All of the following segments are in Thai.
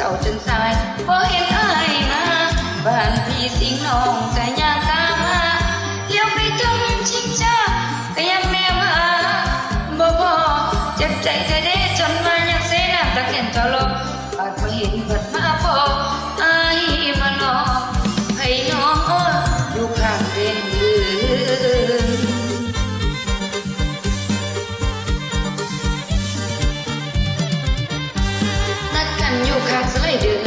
ศร้าจนสายพอเห็นอายมาบ้านพี่สิงน้องก็อยากตามมาเลี้ยวไปจนชิงช้าก็ยังแม่มาบ่พอเจ็บใจจะได้จนมายังเสน้ำตะเก็นจอลบปากบ่เห็นเพิดมา กันอยู่ข้างสไลเดอร์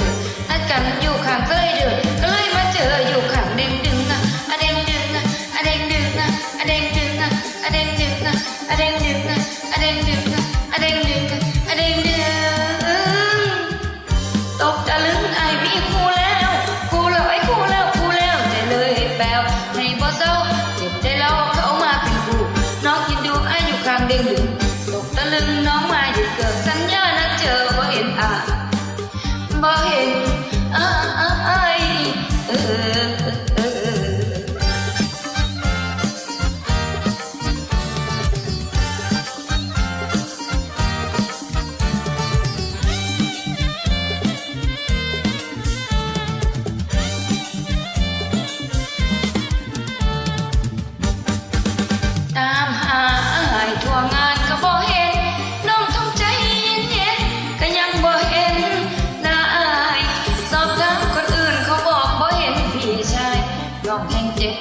นัดกันอยู่ข้างสไลเดอร์ก็เลยมาเจออยู่ข้างเด้งดึงอะอะเด้งดึงอะอะเด้งดึงอะอะเด้งดึงอะอะเด้งดึงอะอะเด้งดึงอะอะเด้งดึงอะอะเด้งดึงอะอะเด้งดึงตกตะลึงไอ้ายมีคู่แล้วคู่แล้วไอ้คู่แล้วคู่แล้วใจเลยแปลวให้บ่เศร้าเจ็บใจเราเขามาเป็นคู่น้องคิดดูไอ้ายอยู่ข้างเด้งดึงตกตะลึงน้องมาหยุดเกิดสัญญา า bakit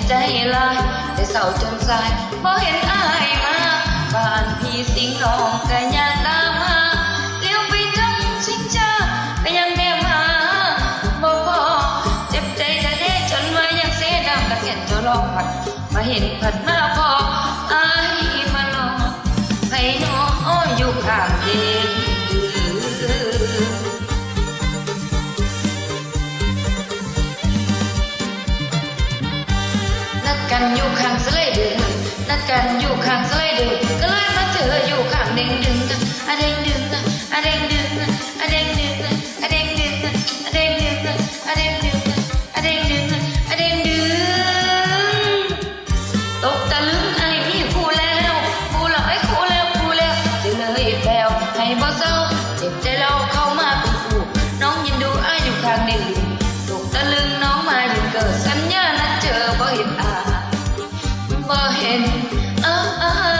ใจลายแต่เศร้าจนสายบ่เห็นอายมาบ้านพี่สิงน้องก็อยาตามมาเลี้ยวไปจังชิงจ้าก็ยังแนมหาบ่พอเจ็บใจแท้จนว่ายังเสียดำตะเก็นจะลองผัดมาเห็นผัดมาพออายมาลองให้น้องอยู่ข้างเด่น กันอยู่ข้างเสไลเดอนนัดกันอยู่ข้างเสไล forehead. Oh, oh, oh.